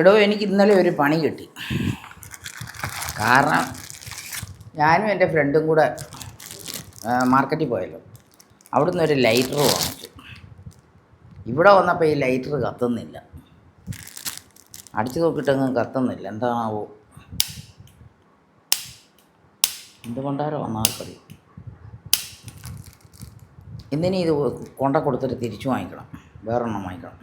എടോ എനിക്ക് ഇന്നലെ ഒരു പണി കിട്ടി. കാരണം ഞാനും എന്റെ ഫ്രണ്ടും കൂടെ മാർക്കറ്റിൽ പോയല്ലോ. അവിടുന്ന് ഒരു ലൈറ്റർ വാങ്ങിച്ചു. ഇവിടെ വന്നപ്പോൾ ഈ ലൈറ്റർ കത്തുന്നില്ല. അടിച്ചു നോക്കിയിട്ടങ്ങ് കത്തുന്നില്ല. എന്താണാവോ? എന്തുകൊണ്ടാരോ വന്നാൽക്കറിയും എന്തിനീ ഇത് കൊണ്ട കൊടുത്തിട്ട് തിരിച്ചു വാങ്ങിക്കണം. വേറെണ്ണം വാങ്ങിക്കണം.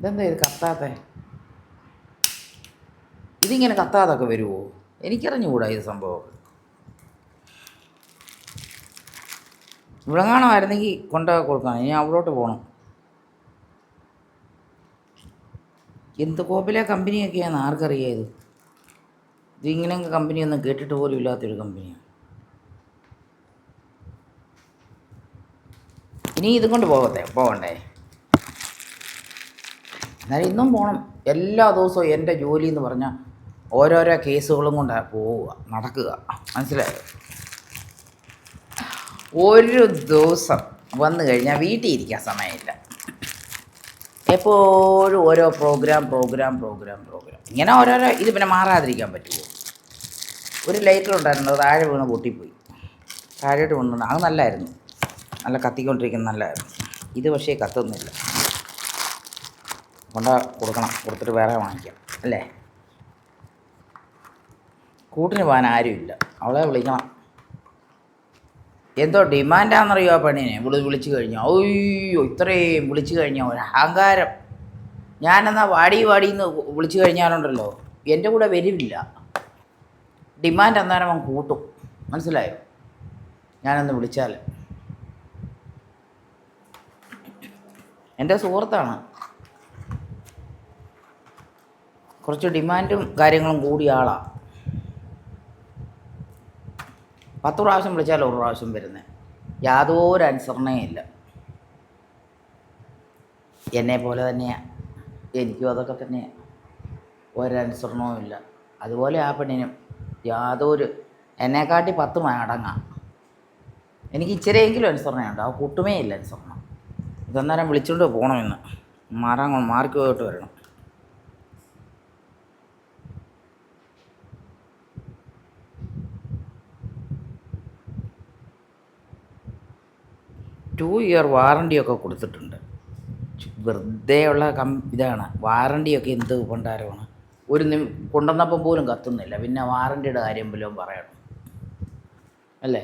ഇതെന്താ ഇത് കത്താത്ത? ഇതിങ്ങനെ കത്താതൊക്കെ വരുമോ എനിക്കറിഞ്ഞുകൂടാ ഇത് സംഭവം ഇവിടെ കാണുമായിരുന്നെങ്കിൽ കൊണ്ട കൊടുക്കാം ഇനി അവിടോട്ട് പോകണം എന്ത് കോപ്പിലെ കമ്പനിയൊക്കെയാണ് ആർക്കറിയാം ഇത്? ഇതിങ്ങനെ കമ്പനിയൊന്നും കേട്ടിട്ട് പോലും ഇല്ലാത്തൊരു കമ്പനിയാണ് ഇനി ഇതും കൊണ്ട് പോകത്തെ പോകണ്ടേ? എന്നാലും ഇന്നും പോകണം എല്ലാ ദിവസവും എന്റെ ജോലി എന്ന് പറഞ്ഞാൽ ഓരോരോ കേസുകളും കൊണ്ടാണ് പോവുക നടക്കുക. മനസ്സിലായോ? ഒരു ദിവസം വന്നു കഴിഞ്ഞാൽ വീട്ടിൽ ഇരിക്കാൻ സമയമില്ല. എപ്പോഴും ഓരോ പ്രോഗ്രാം പ്രോഗ്രാം പ്രോഗ്രാം പ്രോഗ്രാം. ഇങ്ങനെ ഓരോരോ ഇത് പിന്നെ മാറാതിരിക്കാൻ പറ്റുമോ? ഒരു ലൈറ്റർ ഉണ്ടായിരുന്നു താഴെ വീണ് പൊട്ടിപ്പോയി. താഴോട്ട് വീണ് അത് നല്ലായിരുന്നു. നല്ല കത്തിക്കൊണ്ടിരിക്കുന്ന നല്ലായിരുന്നു. ഇത് പക്ഷേ കത്തുന്നില്ല കൊണ്ട കൊടുക്കണം. കൊടുത്തിട്ട് വേറെ വാങ്ങിക്കാം. അല്ലേ? കൂട്ടിന് പോകാൻ ആരുമില്ല. അവളെ വിളിക്കണം. എന്തോ ഡിമാൻഡാണെന്നറിയോ ആ പെണ്ണിനെ? വിളി വിളിച്ചു കഴിഞ്ഞാൽ അയ്യോ ഇത്രയും വിളിച്ചു കഴിഞ്ഞാൽ ഒരു അഹങ്കാരം. ഞാനെന്നാ വാടി വാടി എന്ന് വിളിച്ചു കഴിഞ്ഞാലുണ്ടല്ലോ. എന്റെ കൂടെ വരില്ല. ഡിമാൻഡ് അന്നേരം അവൻ കൂട്ടും. മനസ്സിലായോ? ഞാനൊന്ന് വിളിച്ചാൽ എന്റെ സുഹൃത്താണ്. കുറച്ച് ഡിമാൻഡും കാര്യങ്ങളും കൂടിയ ആളാണ് പത്ത് പ്രാവശ്യം വിളിച്ചാൽ ഒരു പ്രാവശ്യം വരുന്നത് യാതൊരു അനുസരണയും ഇല്ല. എന്നെ പോലെ തന്നെയാണ് എനിക്കും അതൊക്കെ തന്നെയാണ് ഒരനുസരണവും ഇല്ല. അതുപോലെ ആ പെണ്ണിനും യാതൊരു എന്നെക്കാട്ടി പത്ത് മടങ്ങാം. എനിക്ക് ഇച്ചിരിയെങ്കിലും അനുസരണയുണ്ട്. ആ കൂട്ടുമേ ഇല്ല അനുസരണം. ഇതെന്നേരം വിളിച്ചുകൊണ്ട് പോകണമെന്ന്. മാറാൻ മാർക്ക് പോയിട്ട് വരണം. ടു ഇയർ വാറണ്ടിയൊക്കെ കൊടുത്തിട്ടുണ്ട്. വെറുതെ ഉള്ള കം ഇതാണ്. വാറണ്ടിയൊക്കെ എന്ത് കൊണ്ടാരമാണ് ഒരു നിമി കൊണ്ടുവന്നപ്പം പോലും കത്തുന്നില്ല. പിന്നെ വാറണ്ടിയുടെ കാര്യം പോലും പറയണം. അല്ലേ?